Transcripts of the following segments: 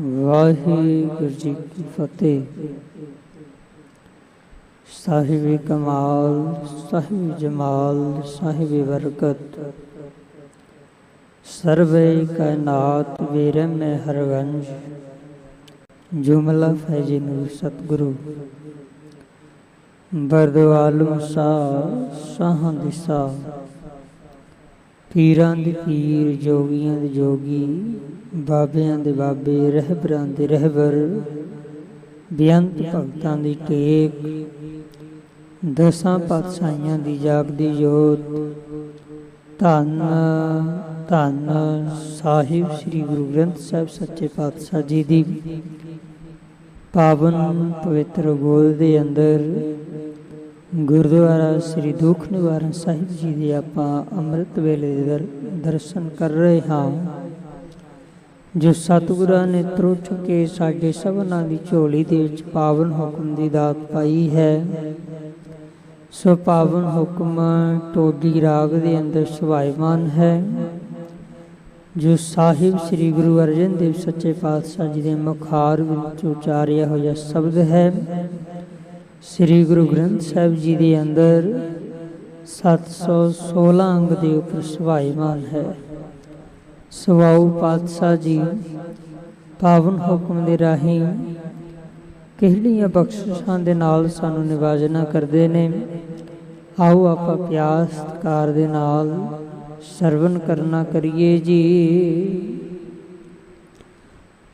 ਵਾਹਿਗੁਰੂ ਜੀ ਕੀ ਫਤਿਹ। ਸਾਹਿਬ ਕਮਾਲ, ਸਾਹਿਬ ਜਮਾਲ, ਸਾਹਿਬ ਬਰਕਤ। ਸਰਵੇ ਕਾਇਨਾਤ, ਵੀਰਮ ਮੈਂ ਹਰਵੰਸ਼। ਜੁਮਲਾ ਫੈਜੀ ਨੂਰ ਸਤਿਗੁਰੂ। ਬਰਦਵਾਲੂ ਸਾ, ਸਾਹਾਂ ਦਿਸਾ ਪੀਰਾਂ ਦੇ ਪੀਰ ਜੋਗੀਆਂ ਦੇ ਜੋਗੀ, ਬਾਬਿਆਂ ਦੇ ਬਾਬੇ, ਰਹਿਬਰਾਂ ਦੇ ਰਹਿਬਰ, ਬੇਅੰਤ ਭਗਤਾਂ ਦੀ ਟੇਕ, ਦਸਾਂ ਪਾਤਸ਼ਾਹੀਆਂ ਦੀ ਜਾਗਦੀ ਜੋਤ, ਧੰਨ ਧੰਨ ਸਾਹਿਬ ਸ੍ਰੀ ਗੁਰੂ ਗ੍ਰੰਥ ਸਾਹਿਬ ਸੱਚੇ ਪਾਤਸ਼ਾਹ ਜੀ ਦੀ। ਪਾਵਨ ਪਵਿੱਤਰ ਗੋਦ ਦੇ ਅੰਦਰ ਗੁਰਦੁਆਰਾ ਸ੍ਰੀ ਦੁਖ ਨਿਵਾਰਨ ਸਾਹਿਬ ਜੀ ਦੇ ਆਪਾਂ ਅੰਮ੍ਰਿਤ ਵੇਲੇ ਦੇ ਦਰ- ਦਰਸ਼ਨ ਕਰ ਰਹੇ ਹਾਂ। ਜੋ ਸਤਿਗੁਰਾਂ ਨੇ ਤਰੁੱਠ ਕੇ ਸਾਡੇ ਸਭਨਾਂ ਦੀ ਝੋਲੀ ਦੇ ਵਿੱਚ ਪਾਵਨ ਹੁਕਮ ਦੀ ਦਾਤ ਪਾਈ ਹੈ, ਸੋ ਪਾਵਨ ਹੁਕਮ ਟੋਡੀ ਰਾਗ ਦੇ ਅੰਦਰ ਸੁਭਾਈਮਾਨ ਹੈ। ਜੋ ਸਾਹਿਬ ਸ੍ਰੀ ਗੁਰੂ ਅਰਜਨ ਦੇਵ ਸੱਚੇ ਪਾਤਸ਼ਾਹ ਜੀ ਦੇ ਮੁਖਾਰ ਵਿੱਚ ਉਚਾਰਿਆ ਹੋਇਆ ਸ਼ਬਦ ਹੈ ਸ੍ਰੀ ਗੁਰੂ ਗ੍ਰੰਥ ਸਾਹਿਬ ਜੀ ਦੇ ਅੰਦਰ 716 ਅੰਗ ਦੇ ਉੱਪਰ ਸੁਭਾਈਮਾਨ ਹੈ। ਸਵਾਉ ਪਾਤਸ਼ਾਹ ਜੀ ਪਾਵਨ ਹੁਕਮ ਦੇ ਰਾਹੀਂ ਕਿਹੜੀਆਂ ਬਖਸ਼ਿਸ਼ਾਂ ਦੇ ਨਾਲ ਸਾਨੂੰ ਨਿਵਾਜ਼ਨਾ ਕਰਦੇ ਨੇ, ਆਓ ਆਪਾਂ ਪਿਆਰ ਸਤਿਕਾਰ ਦੇ ਨਾਲ ਸਰਵਨ ਕਰਨਾ ਕਰੀਏ ਜੀ।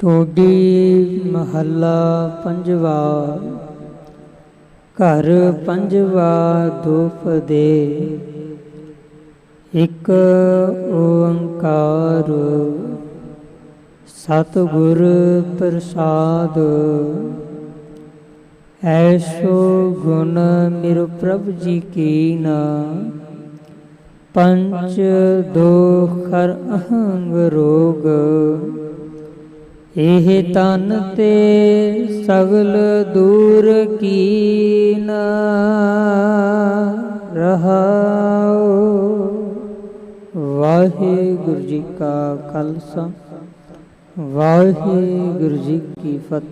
ਟੋਡੀ ਮਹੱਲਾ ਪੰਜਵਾ ਘਰ ਪੰਜਵਾ ਧੂਪ ਦੇ। ਇੱਕ ਓੰਕਾਰ, ਸਤਿਗੁਰ ਪ੍ਰਸਾਦ। ਐਸੋ ਗੁਣ ਮੇਰੇ ਪ੍ਰਭ ਜੀ ਕੀਨਾ। ਪੰਚ ਦੋਖਰ ਅਹੰਗ ਰੋਗ। ਇਹ ਤਨ ਤੇ ਸਗਲ ਦੂਰ ਕੀਨਾ ਰਹਾਉ। ਵਾਹਿਗੁਰੂ ਜੀ ਕਾ ਖਾਲਸਾ, ਵਾਹਿਗੁਰੂ ਜੀ ਕੀ ਫਤਿਹ।